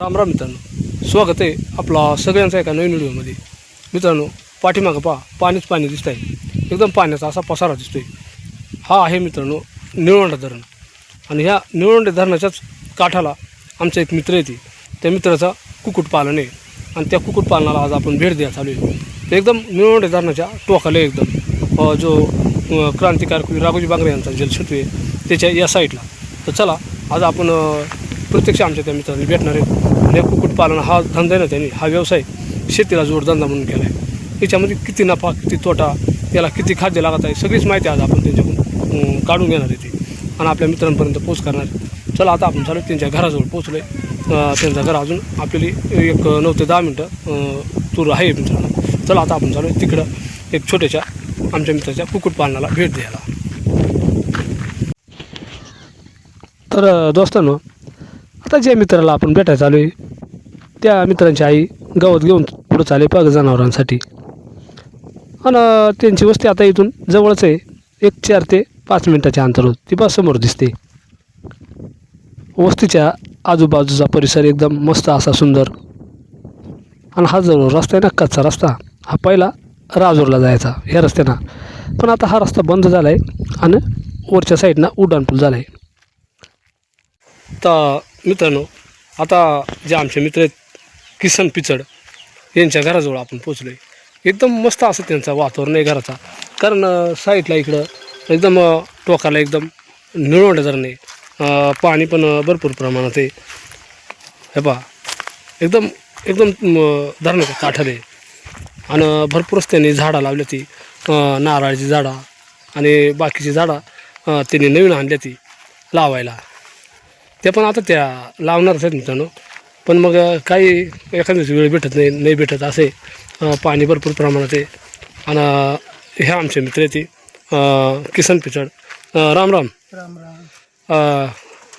राम राम मित्रांनो. स्वागत आहे आपला सगळ्यांचा एका नवीन व्हिडिओमध्ये. मित्रांनो पाठीमागं पहा पाणीच पाणी दिसत आहे एकदम पाण्याचा असा पसारा दिसतो आहे हा आहे मित्रांनो निळवंडा धरण. आणि ह्या निळवंडे धरणाच्याच काठाला आमचा एक मित्र येते. त्या मित्राचा कुक्कुटपालन आहे. आणि त्या कुक्कुटपालनाला आज आपण भेट द्या चालू आहे. ते एकदम निळवंडे धरणाच्या टोकाला एकदम. जो क्रांतिकारक राघोजी बांगरे यांचा जलसेतू आहे त्याच्या या साईडला. तर चला आज आपण प्रत्यक्ष आमच्या त्या मित्रांनी भेटणार आहे या कुक्कुटपालन हा धंदा आहे ना त्यांनी हा व्यवसाय शेतीला जोडधंदा म्हणून केला आहे याच्यामध्ये किती नफा किती तोटा याला किती खाद्य लागत आहे सगळीच माहिती आज आपण त्यांच्याकडून काढून घेणार आहे ती. आणि आपल्या मित्रांपर्यंत पोच करणार आहे. चला आता आपण चालू त्यांच्या घराजवळ पोचलो आहे त्यांचं घर अजून आपल्याली एक नऊ ते दहा मिनटं अं, तूर आहे मित्रांनो. चला आता आपण चालू आहे तिकडं एक छोट्याच्या आमच्या मित्राच्या कुक्कुटपालनाला भेट द्यायला. तर दोस्तांनो आता ज्या मित्राला आपण भेटायला चालू आहे. त्या मित्रांची आई गवत घेऊन पुढं चालले पाग जनावरांसाठी. आणि त्यांची वस्ती आता इथून जवळच आहे. एक चार ते पाच मिनटाच्या होत ती बस समोर दिसते. वस्तीच्या आजूबाजूचा परिसर एकदम मस्त असा सुंदर. आणि हा जो रस्ता आहे ना कच्चा रस्ता हा पहिला राजूरला जायचा ह्या रस्त्यानं. पण आता हा रस्ता बंद झाला आहे आणि वरच्या साईडनं उड्डाणपूल झाला आहे तर मित्रांनो आता जे आमचे मित्र आहेत किसन पिचड यांच्या घराजवळ आपण पोचलो आहे एकदम मस्त असं त्यांचा वातावरण आहे घराचा. कारण साईडला इकडं एकदम टोकाला एकदम निळवंड धरण आहे. पाणी पण भरपूर प्रमाणात आहे. हे पहा एकदम एकदम अं, धरणाच्या आहे. आणि भरपूरच त्यांनी झाडं लावली ती नारळाची झाडं आणि बाकीची झाडं त्यांनी नवीन आणली ती लावायला. ते पण आता त्या लावणारच आहेत मित्रांनो. पण मग काही एखाद्या दिवशी वेळ भेटत नाही नाही भेटत असे पाणी भरपूर प्रमाणात आहे. आणि हे आमचे मित्र ते, किसन पिचड. राम राम. राम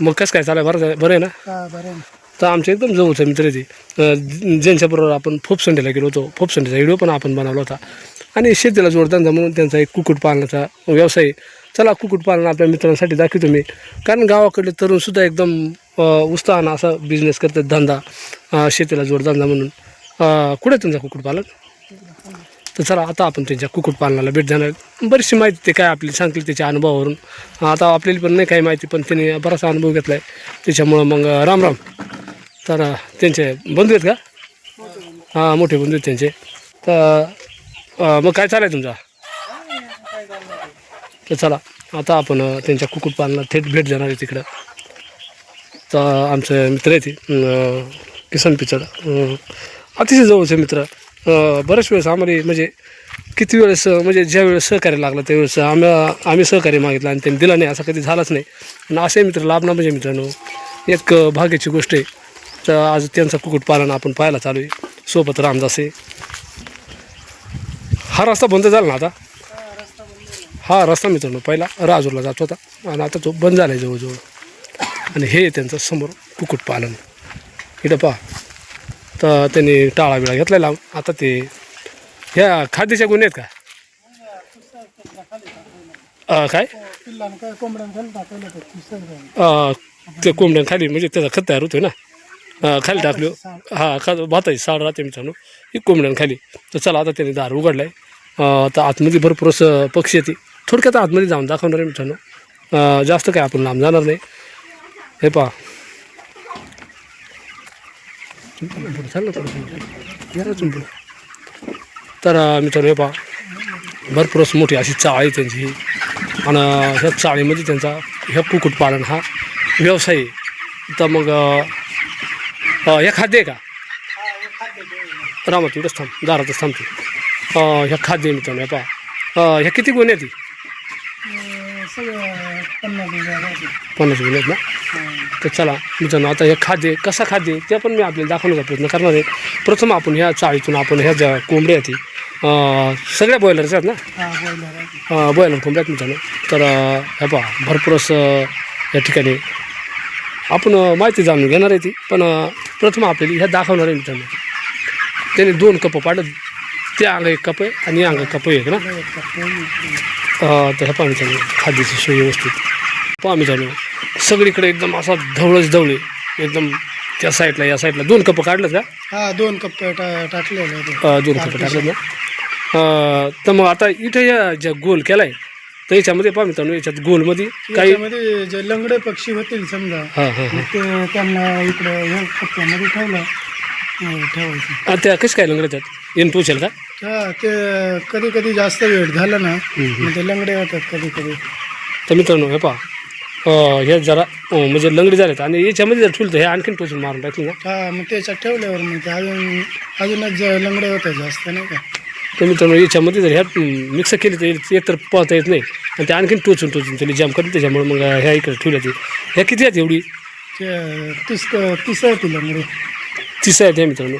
मग कसं काय चालाय बरं आहे- बरं आहे ना? बरं. तर आमचे एकदम जवळचे मित्र आहे ते. ज्यांच्याबरोबर आपण फोपसंडेला गेलो होतो फोपसंडेचा व्हिडिओ पण आपण बनवला होता. आणि शेतीला जोडधंदा म्हणून त्यांचा एक कुक्कुटपालनाचा व्यवसाय आहे. चला कुक्कुटपालन आपल्या मित्रांसाठी दाखवतो मी. कारण गावाकडले तरुणसुद्धा एकदम उत्साहानं असा बिझनेस करतात धंदा शेतीला जोडधंदा म्हणून. कुठे आहे तुमचा कुक्कुटपालन तर चला आता आपण त्यांच्या कुक्कुटपालनाला भेट देणार बरीचशी माहिती ते काय आपली सांगतील त्याच्या अनुभवावरून. आता आपल्याला पण नाही काही माहिती पण त्यांनी बराचसा अनुभव घेतला आहे त्याच्यामुळं मग राम राम. तर त्यांचे बंधू आहेत का? हां मोठे बंधू आहेत त्यांचे. तर मग काय चालाय तुमचा? तर चला आता आपण त्यांच्या कुक्कुटपालनाला थेट भेट देणार आहे तिकडं. तर आमचे मित्र आहेत ते, किसन पिचड. अतिशय जवळचे मित्र. बऱ्याच वेळेस आम्हाला म्हणजे किती वेळेस म्हणजे ज्या वेळेस सहकार्य लागलं त्यावेळेस आम्ही आम्ही सहकार्य मागितलं आणि त्यांनी दिलं नाही असं कधी झालंच नाही. आणि असे मित्र लाभणार म्हणजे मित्रांनो एक भाग्याची गोष्ट आहे. तर आज त्यांचं कुक्कुटपालन आपण पाहायला चालू आहे. सोबत रामदास आहे. हा रस्ता बंद झाला ना आता? हा रस्ता मित्रांनो पहिला राजूरला जात होता आणि आता तो बंद झाला आहे जवळजवळ. आणि हे आहे त्यांचं समोर कुक्कुटपालन. इथं पहा. तर त्यांनी टाळा बिळा घेतला लावून आता ते ह्या खाद्याच्या गुन्हे आहेत का? काय? ते कोंबड्या खाली म्हणजे त्याचा खत तयार होतोय ना. खाली टाकलो. हा खा भाताची साड राहते मित्रांनो. ही कोंबड्यांखाली. तर चला आता त्याने दार उघडलाय. आहे तर आतमध्ये भरपूर असं पक्षी येते. थोडक्यात आतमध्ये जाऊन दाखवणार आहे मित्रांनो. जास्त काय आपण लांब जाणार नाही. हे पहा. तर मित्रांनो हे पहा. भरपूरच मोठी अशी चाळ आहे त्यांची. आणि ह्या चाळीमध्ये त्यांचा ह्या कुक्कुटपालन हा व्यवसाय आहे. तर मग हे खाद्य आहे का? रामा तिकडंच थांब. दारातच थांबते. ह्या खाद्य मित्रांनो हे पहा. ह्या किती गुन्हे आहेत पन्नास गुन्हे आहेत ना? हा. तर चला मित्रांनो आता हे खाद्य कसा खाद्य आहे ते पण मी आपल्याला दाखवण्याचा प्रयत्न करणार आहे. प्रथम आपण ह्या चाळीतून आपण ह्या ज्या कोंबड्या आहेत सगळ्या बॉयलरच आहेत ना? हा बॉयलर आहे. कोंबड्या आहेत मित्रांनो. तर अं, हे पहा भरपूरच अं, या ठिकाणी आपण माहिती जाणून घेणार आहे ती. पण प्रथम आपल्याला ह्या दाखवणार आहे मित्रांनो. त्याने दोन कप पाडत ते अंग एक कप आहे आणि अंग कप एक ना? तर ह्या मित्रांनो खाद्याची सोय व्यवस्थित. पहा मित्रांनो सगळीकडे एकदम असा धवळच धवळे. एकदम त्या साईडला या साईडला दोन कप काढलं का? हा दोन कप टा टाकलेले होते. अं, दोन कप टाकलं ना. अं, तर मग आता इथं या ज्या गोल केलाय तर याच्यामध्ये पहा मित्रांनो याच्यात गोलमध्ये काही याच्यामध्ये जे लंगडे पक्षी होतील समजा हां हां मग ते त्यांना इकडे कप्प्यामध्ये ठेवलं. हं, ठेवायचं. हां त्या कशी काय लंगड्यात येऊन पोचेल का? हा ते कधी कधी जास्त वेळ झाला ना मग ते लंगडे होतात कधी कधी तर मित्रांनो हे पहा. हे जरा म्हणजे लंगडी झालेत. आणि याच्यामध्ये जर ठेवलं तर हे आणखीन टोचून मारून टाकलं ना? हा मग त्याच्यात ठेवल्यावर मग ते अजून अजूनच लंगडे होतात जास्त नाही का? तर मित्रांनो याच्यामध्ये जर ह्या मिक्स केली तर एकतर पाहता येत नाही. आणि ते आणखीन टोचून टोचून त्याला जाम करते त्याच्यामुळे मग ह्या इकडे ठेवल्या ते. ह्या किती आहेत एवढी? ते तीस तीस होती लंगडे. तीस आहेत ह्या मित्रांनो.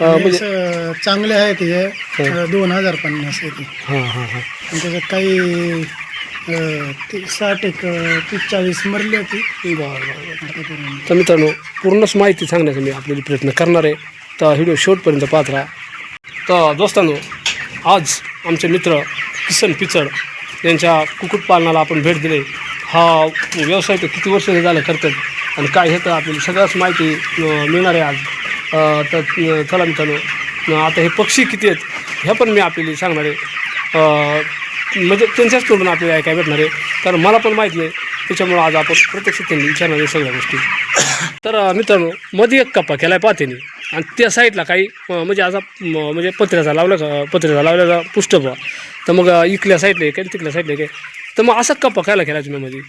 अं, म्हणजे असं चांगले आहेत हे. दोन हजार पन्नास आहे ते. हां हां हां. आणि त्याच्यात काही ती- साठ एक चाळीस मरली होती. बरं तर मित्रांनो पूर्णच माहिती सांगण्याचा मी आपल्याला प्रयत्न करणार आहे. तर व्हिडिओ शेवटपर्यंत पाहत राहा. तर दोस्तांनो आज आमचे मित्र किसन पिचड यांच्या कुक्कुटपालनाला आपण भेट दिली. हा व्यवसाय तर किती वर्ष झालं करतात आणि काय हे तर आपल्याला सगळ्याच माहिती मिळणार आहे आज. तर चला मित्रांनो आता हे पक्षी किती आहेत ह्या पण मी आपल्याला सांगणार आहे. म्हणजे त्यांच्याच तोंडून आपल्याला ऐकायला भेटणार आहे. कारण मला पण माहिती आहे त्याच्यामुळं आज आपण प्रत्यक्ष त्यांनी विचारणार आहे सगळ्या गोष्टी. तर मित्रांनो मध्ये एक कप्पा केला आहे पातेने आणि त्या साईडला काही म्हणजे असा म्हणजे पत्र्याचा लावला का पत्र्याचा लावल्याचा पुष्टपा तर मग इकल्या साईडला आहे काय तिकल्या साईडला आहे. काय तर मग असा कप्पा खायला केला तुम्ही मध्ये?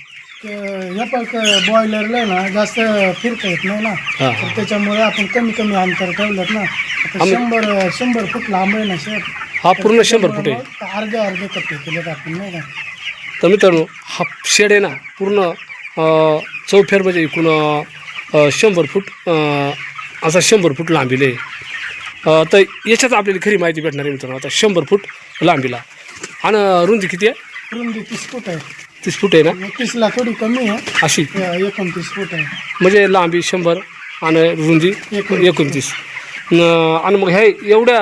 बॉयलरला ना जास्त फिरता येत नाही ना. हां तर त्याच्यामुळे आपण कमी कमी अंतर ठेवलं ना. आता शंभर शंभर फूट लांब आहे ना सर. हा पूर्ण शंभर फूट आहे. अर्धे अर्धे कप्पे केलेत आपण नाही का? तर मित्रांनो हा शेड आहे ना पूर्ण अं, चौफेर म्हणजे एकूण अं, शंभर फूट अं, असा शंभर फूट लांबीला आहे. अं, तर याच्यात आपल्याला खरी माहिती भेटणार आहे मित्रांनो आता शंभर फूट लांबीला. आणि रुंदी किती आहे? रुंदी तीस फूट आहे. तीस फूट आहे ना? तीसला थोडी कमी आहे. अशी? एकोणतीस फूट आहे. म्हणजे लांबी शंभर आणि रुंदी एकोणतीस. आणि मग हे एवढ्या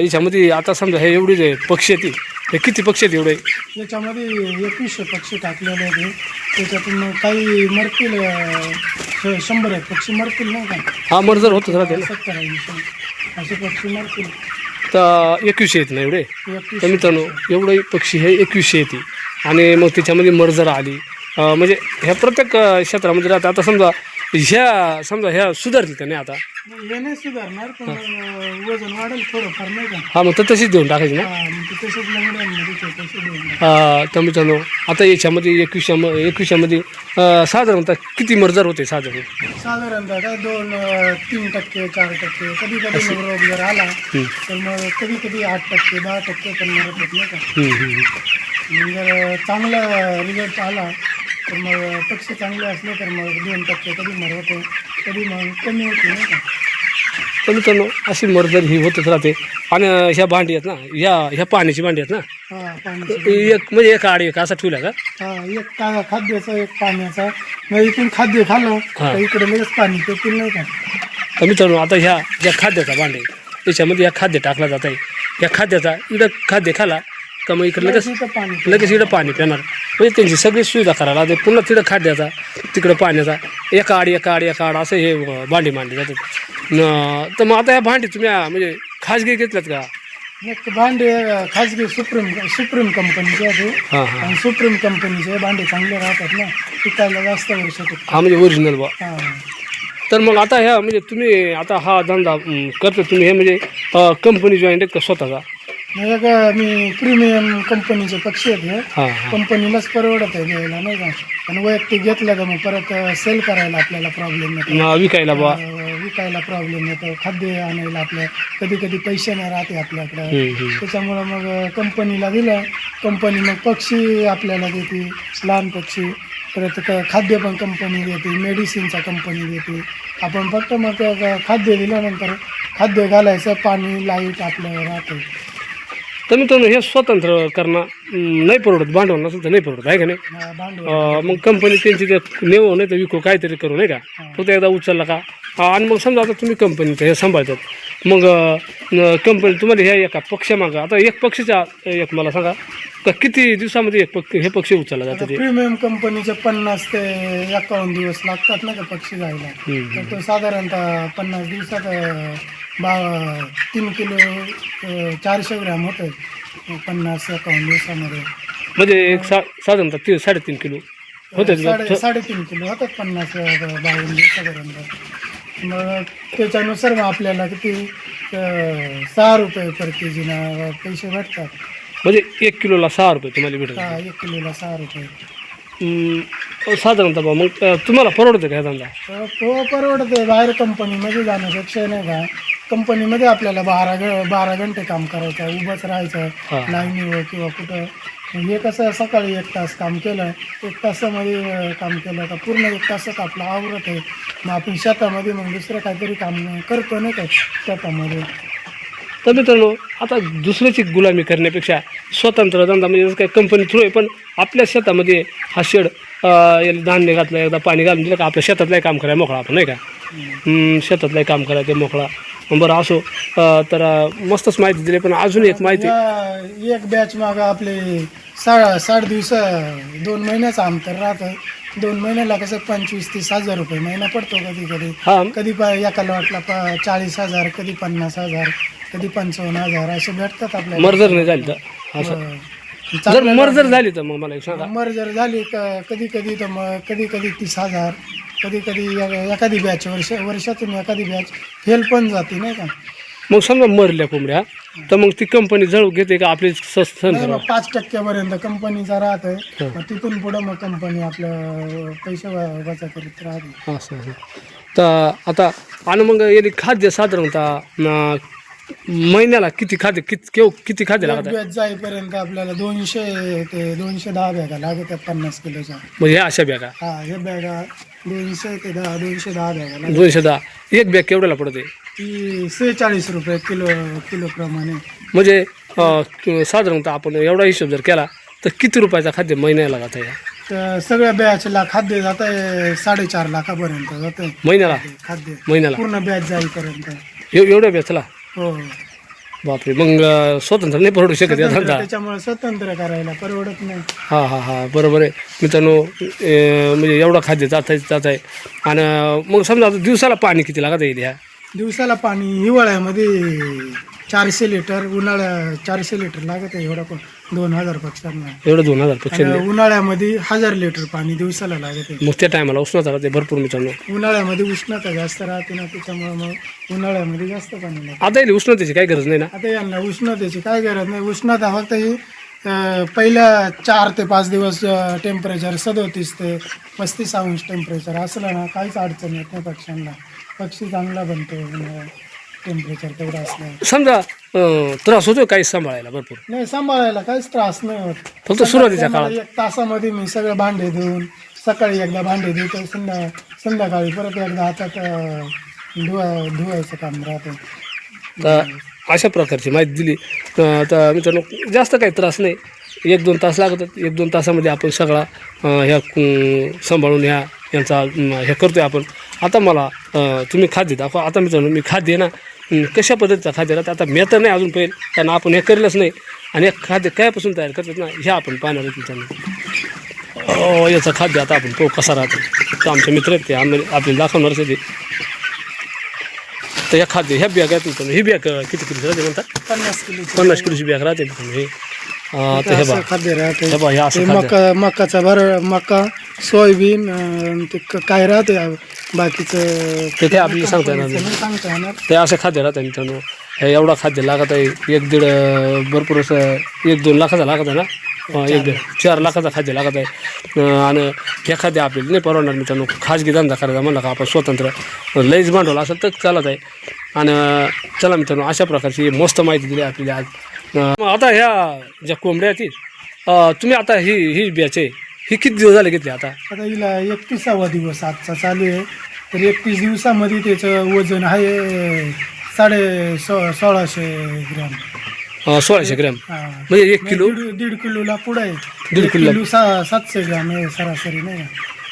याच्यामध्ये आता समजा हे एवढे जे पक्षी आहेत हे किती पक्षी आहेत एवढे? याच्यामध्ये एकवीसशे पक्षी टाकलेले आहेत. त्याच्यातून काही मरतील शंभर एक पक्षी मरतील नाही का? हा मर्जर होतच राहते ना. सत्तर असे पक्षी मरतील. तर एकवीसशे आहेत ना एवढे? तर मित्रांनो एवढे पक्षी हे एकवीसशे येते आणि मग त्याच्यामध्ये मर्जर आली म्हणजे ह्या प्रत्येक क्षेत्रामध्ये राहतात आता समजा ह्या समजा ह्या सुधारतील का नाही आता? हे नाही सुधारणार पण अं, वजन वाढेल थोडंफार नाही का? हा मग तर तशीच देऊन टाकायची ना? हा, मग ते तसंच लंगड्यांमध्ये ते तसे देऊन टाक. अं, तर मित्रांनो आता याच्यामध्ये एकवीसशा एकवीसशामध्ये अं, साधारणतः किती मर्जर होते साधारण? साधारणतः काय दोन अं, तीन टक्के चार टक्के कधी कधी मग रोग जर आला. तर मग कधी कधी आठ टक्के दहा टक्के पण मरत होत नाही का? हम्म, हम्म, हम्म. जर चांगला रिझल्ट आला तर मग पक्षी चांगले असले तर मग दोन टक्के कधी मरवते कधी मग कमी होते नाही का? तर मित्रांनो अशी मर्जर ही होतच राहते. आणि ह्या भांडी आहेत ना ह्या ह्या पाण्याची भांडी आहेत ना हा एक म्हणजे एक आड एक असा ठेवला का? हा एक का खाद्याचा एक पाण्याचा. मग इथून खाद्य खाल्लं हा. तर इकडे लगेच पाणी पेतील नाही का? तर मित्रांनो आता ह्या ज्या खाद्याचा भांडे याच्यामध्ये ह्या खाद्य टाकला जात आहे या खाद्याचा इकडं खाद्य खाला का मग इकडं लगेच पाणी लगेच इकडं पाणी पिणार. म्हणजे त्यांची सगळी सुविधा करायला लागते. पुन्हा तिकडं खाद्याचा तिकडं पाण्याचा. एका आड एका आड एका आड असं हे अं, भांडी मांडली जातात. न- तर मग आता ह्या भांडी तुम्ही अं, म्हणजे खाजगी घेतल्यात का? एक भांडे अं, खाजगी सुप्रीम सुप्रीम कंपनीचे आहे ते. हां हां. आणि सुप्रीम कंपनीचे भांडे चांगले राहतात ना. टिकायला जास्त वर्ष टिकतात. हा म्हणजे ओरिजिनल बा हा. तर मग आता ह्या म्हणजे तुम्ही आता हा धंदा अं, करता तुम्ही हे म्हणजे कंपनी जॉईंट आहेत का स्वतःचा? एक मी प्रीमियम कंपनीचे पक्षी आहेत हे. हां हां. कंपनीलाच परवडत आहे घ्यायला नाही का? आणि वैयक्तिक घेतलं का मग परत सेल करायला आपल्याला प्रॉब्लेम येतो. न विकायला अं, विकायला प्रॉब्लेम येतो. खाद्य आणायला आपल्या कधी कधी पैसे नाही राहते आपल्याकडं. हम्म, हम्म. त्याच्यामुळं मग कंपनीला दिलं. कंपनी मग पक्षी आपल्याला देते लहान पक्षी. परत क- खाद्य पण कंपनी देते मेडिसिनचा कंपनी देते. आपण फक्त मग त्या खाद्य दिल्यानंतर खाद्य घालायचं पाणी लाइट आपलं राहतं तर मित्रांनो हे स्वतंत्र करणं नाही परवडत भांडवल नसेल तर नाही परवडत आहे का नाही? मग कंपनी त्यांची ते नेवो नाही तर विको काहीतरी करू नाही का? फक्त एकदा उचलला का? आणि मग समजा आता तुम्ही कंपनीचं हे सांभाळतात. मग कंपनी तुम्हाला ह्या एका पक्षामागं आता एक पक्षीचा एक मला सांगा का किती दिवसामध्ये एक पक्ष हे पक्षी उचलला जातं ते? प्रीमियम कंपनीचे पन्नास ते एकावन्न दिवस लागतात ना का पक्षी जायला. तर तो साधारणतः पन्नास दिवसात बा तीन किलो चारशे ग्रॅम होतं पन्नास एकावन्न दिवसामध्ये म्हणजे एक सा साधारणतः तीन साडेतीन किलो होते साडे साडेतीन किलो होतात पन्नास बावन्न दिवसापर्यंत मग त्याच्यानुसार मग आपल्याला किती अं, सहा रुपये पर के जीना पैसे भेटतात. म्हणजे एक किलोला सहा रुपये तुम्हाला भेटत सहा एक किलोला सहा रुपये. हम्म, साधारणतः बा मग अं, तुम्हाला परवडतं का हा धंदा? तर तो परवडते बाहेर कंपनीमध्ये जाण्यापेक्षा नाही का कंपनीमध्ये आपल्याला बारा ग बारा घंटे काम करायचं आहे उभंच राहायचं. लाईनीवर किंवा कुठं. हे कसं सकाळी एक तास काम केलं एक तासामध्ये अं, काम केलं का पूर्ण एक तासात आपलं आवरत आहे. मग आपण शेतामध्ये मग दुसरं काहीतरी काम करतो नाही का शेतामध्ये. तर मित्रांनो आता दुसऱ्याची गुलामी करण्यापेक्षा स्वतंत्र धंदा म्हणजे जसं काय कंपनी थ्रू आहे पण आपल्या शेतामध्ये हा शेड अं, याला धान्य घातलं एकदा पाणी घालून दिलं का आपल्या शेतातलंही काम करायला मोकळा आपण नाही का? हम्म, शेतातलंही काम करायचं मोकळा. बरं असो. अं, तर अं, मस्तच माहिती दिली पण अजून एक माहिती. या एक बॅच मागं आपले सा साठ दिवस दोन महिन्याचं अंतर राहतं. दोन महिन्याला कसं पंचवीस तीस हजार रुपये महिना पडतो कधी कधी. हा. कधी प एका लॉटला प चाळीस हजार कधी पन्नास हजार कधी पंचावन्न हजार असे भेटतात आपल्याला. मर्जर नाही झाली तर. असं. हो. जर मर्जर झाली तर मग मला एक सांगा. मर जर झाली क- कधी कधी तर मग कधी कधी तीस हजार. कधी कधी एखादी बॅच वर्ष वर्षातून एखादी बॅच फेल पण जाते नाही का? मग समजा मरल्या कोंबड्या तर मग ती कंपनी जळू घेते का आपली नाही मग पाच टक्क्यापर्यंत कंपनीचा राहतोय हा. मग तिथून पुढं मग कंपनी आपलं पैसे व- वजा करीत राहते. असं असं. तर आता आणि मग याने खाद्य साधारणतः महिन्याला किती खाद्य किती केव किती खाद्य लागत? बॅच जाईपर्यंत आपल्याला दोनशे ते दोनशे दहा बॅगा लागतात पन्नास किलोच्या. म्हणजे ह्या अशा बॅगा? हा हे बॅगा दोनशे ते दहा दोनशे दहा दोनशे दहा. एक बॅग केवढ्याला पडते? ती सेहेचाळीस रुपये किलो किलो प्रमाणे म्हणजे अं, साधारणतः आपण एवढा हिशोब जर केला तर किती रुपयाचा खाद्य महिन्याला जात आहे तर सगळ्या बॅचला खाद्य जात आहे साडेचार लाखापर्यंत जात. आहे महिन्याला? खाद्य. महिन्याला? पूर्ण बॅच जाईपर्यंत. एव- एवढ्या बॅचला हो. बापरे. मग अं, स्वतंत्र नाही परवडू शकत स्वतंत्र, धंदा. त्याच्यामुळे स्वतंत्र करायला परवडत नाही. हा हा हा. बरोबर आहे. मित्रांनो अं, म्हणजे एवढं खाद्य जात आहे जात आहे. आणि मग समजा आता दिवसाला पाणी किती लागत येईल ह्या दिवसाला पाणी हिवाळ्यामध्ये चारशे लिटर उन्हाळ्या चारशे लिटर लागत आहे एवढा पण. दोन हजार पक्ष्यांना एवढं दोन हजार पक्षी आणि उन्हाळ्यामध्ये हजार लिटर पाणी दिवसाला लागत आहे मग त्या टायमाला उष्णता राहते भरपूर मित्रांनो. उन्हाळ्यामध्ये उष्णता जास्त राहते ना त्याच्यामुळे मग उन्हाळ्यामध्ये जास्त पाणी लागतं. आता येईल उष्णतेची काही गरज नाही ना? आता यांना उष्णतेची काय गरज नाही. उष्णता फक्त ही अं, पहिल्या चार ते पाच दिवस टेम्परेचर सदोतीस ते पस्तीस अंश टेम्परेचर असलं ना काहीच अडचण येत नाही पक्ष्यांना. पक्षी चांगला बनतो. टेम्परेचर तेवढं असलं समजा अं, त्रास होतो काही सांभाळायला भरपूर. नाही सांभाळायला काहीच त्रास नाही होत. फक्त सुरुवातीच्या मला काळात एक तासामध्ये मी सगळे भांडे धुवून सकाळी एकदा भांडे धुतो संध्या संध्याकाळी परत एकदा हातात अं, धुवा धुवायचं काम राहतं. तर अशा प्रकारची माहिती दिली. अं, तर मित्रांनो जास्त काही त्रास नाही. एक दोन तास लागतात. एक दोन तासामध्ये आपण सगळा अं, ह्या अं, सांभाळून ह्या यांचा अं, हे करतोय आपण. आता मला अं, तुम्ही खाद्य दाखवा. आता मित्रांनो मी खाद्य ना कशा पद्धतीचं खाद्य राहतं आता मी तर नाही अजून पहिले. कारण आपण हे करेलच नाही. आणि हे खाद्य कायपासून तयार करतात ना ह्या आपण पाहणार अं, याचं खाद्य आता आपण पाहू कसा राहतं. तर आमचे मित्र आहेत ते आम्ही आपल्याला दाखवणारच आहे ते. तर ह्या खाद्य ह्या बॅग आहेत मित्रांनो ही बॅग किती किलो राहते म्हणतात पन्नास किलो पन्नास किलोची बॅग राहते मित्रांनो हे हे खाद्य राहते. हे हे ते मका मकाचा भर मका सोयाबीन ते काय राहते? बाकीचं ते काय आपल्याला सांगता येणार नाही. सांगता येणार. ते असं खाद्य राहतं मित्रांनो. हे एवढा खाद्य लागत आहे. एक दीड अं, भरपूर असं एक दोन लाखाचा लागत आहे ना? अं, एक दीड चार लाखाचा खाद्य लागत आहे. अं, आणि हे खाद्य आपल्याला नाही परवडणार मित्रांनो. खाजगी धंदा करायचा म्हणला का आपण स्वतंत्र. लईच भांडवल असेल तर चालत आहे. आणि अं, चला मित्रांनो अशा प्रकारची मस्त माहिती दिली आपल्याला आज. अं, मग आता ह्या ज्या कोंबड्या आहेत अं, तुम्ही आता ही ही बॅच आहे ही किती दिवस झाले घेतली आता? आता हिला एकतीसावा दिवस आजचा चालू आहे. तर एकतीस दिवसामध्ये त्याचं वजन आहे साडे सो सोळाशे ग्रॅम. अं, सोळाशे ग्रॅम. हा. म्हणजे एक किलो? दीड दीड किलोला पुढं आहे. दीड किलोला. किलो. सा सातशे ग्रॅम आहे सरासरी नाही का?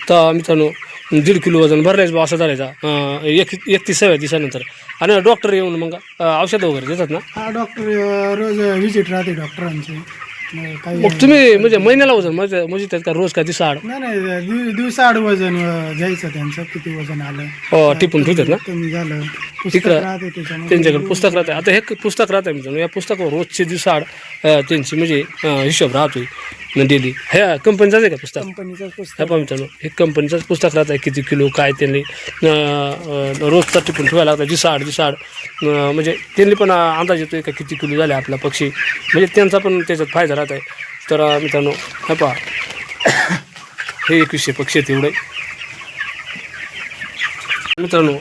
तर मित्रांनो दीड किलो वजन भरलायच बा असं झालायचा अं, एक एकतीसाव्या दिवसानंतर. आणि डॉक्टर येऊन मग अं, औषधं वगैरे देतात ना? हा डॉक्टर रोज व्हिजिट राहते डॉक्टरांची. मग काही मग तुम्ही म्हणजे महिन्याला वजन म्हणजे म्हणजे त्यात का रोज का दिसाड नाही नाही दिव- दिवसाआड वजन अं, घ्यायचं त्यांचं किती वजन आलं. हो टिपून ठेवतात ना? कमी झालं. पुस्तक तिकडं राहते त्याच्यामध्ये. त्यांच्याकडे पुस्तक राहते. आता हे पुस्तक राहतं मित्रांनो. या पुस्तकावर रोजचे अं, त्यांची म्हणजे अं, हिशोब राहतोय. डेली ह्या कंपनीचाच आहे का पुस्तक? कंपनीचं पुस्तक. ह्या पण मित्रांनो हे कंपनीचंच पुस्तक राहतं किती किलो काय त्यांनी रोजचा टिपून ठेवायला लागतं दिसाड दिसाड म्हणजे त्यांनी पण अंदाज येतोय का किती किलो झाले आपला पक्षी. म्हणजे त्यांचा पण त्याच्यात फायदा राहत आहे तर मित्रांनो हे पहा. हे एकवीसशे पक्षी आहेत एवढे. मित्रांनो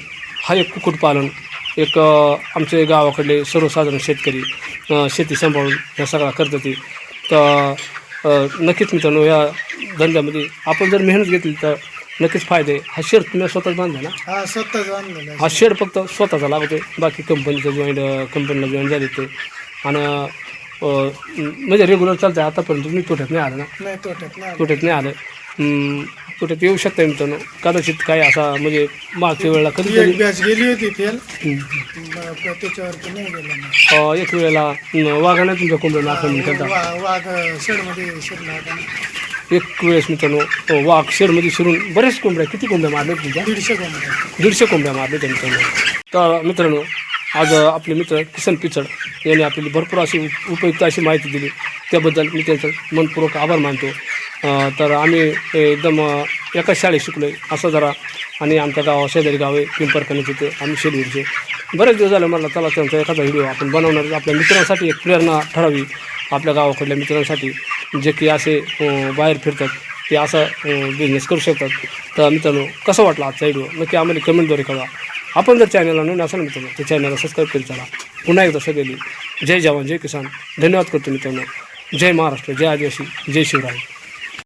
हा एक कुक्कुटपालन एक आमचे गावाकडले सर्वसाधारण शेतकरी शेती सांभाळून ह्या सगळा करतात ते. तर नक्कीच मित्रांनो या धंद्यामध्ये आपण जर मेहनत घेतली तर नक्कीच फायदे. हा शेड तुम्ही स्वतःच बांधला ना? हा स्वतःच हा शेड फक्त स्वतःचा लागतोय. बाकी कंपनीचं जॉईंट कंपनीला जॉईन झाले ते. आणि म्हणजे रेग्युलर चालतं आतापर्यंत मी तोट्यात नाही आलं ना? नाही तोट्यात नाही आलं. तोट्यात नाही आलं. हम्म, तोट्यात येऊ शकता मित्रांनो. कदाचित काय असा म्हणजे मागच्या वेळेला कधीतरी एक बॅच गेली होती तेल. नाही गेलं अ, एक वेळेला वाघाने तुमच्या कोंबड्यांना आक्रमण करता वा- वाघ शेडमध्ये शिरला होता ना. एक वेळेस मित्रांनो अ, वाघ शेडमध्ये शिरून बरेच कोंबड्या किती कोंबड्या मारल्या तुमच्या? दीडशे कोंबड्या. दीडशे कोंबड्या मारल्या त्या मित्रांनो तर मित्रांनो आज अ, आपले मित्र किसन पिचड यांनी आपल्याला भरपूर अशी उप- उपयुक्त अशी माहिती दिली. त्याबद्दल मी त्यांचं मनपूर्वक आभार मानतो. तर आम्ही एकदम एकाच शाळेत शिकलो आहे असं जरा आणि आमच्या गाव शेजारी गाव आहे पिंपरकण्याचे ते आम्ही शेडूरचे बरेच दिवस झाले मला चला त्यांचा एखादा व्हिडिओ आपण बनवणार. आपल्या मित्रांसाठी एक प्रेरणा ठरावी आपल्या गावाकडल्या मित्रांसाठी. जे की असे बाहेर फिरतात ते असा बिझनेस करू शकतात. तर मित्रांनो कसं वाटलं आजचा व्हिडिओ नक्की आम्हाला कमेंटद्वारे कळवा. आपण जर चॅनलला नवीन असाल मित्रांनो तर चॅनलला सबस्क्राईब करीत चला. पुन्हा एकदा सगळी जय जवान जय किसान. धन्यवाद करतो मित्रांनो. जय महाराष्ट्र जय आदिवासी जय शिवराय.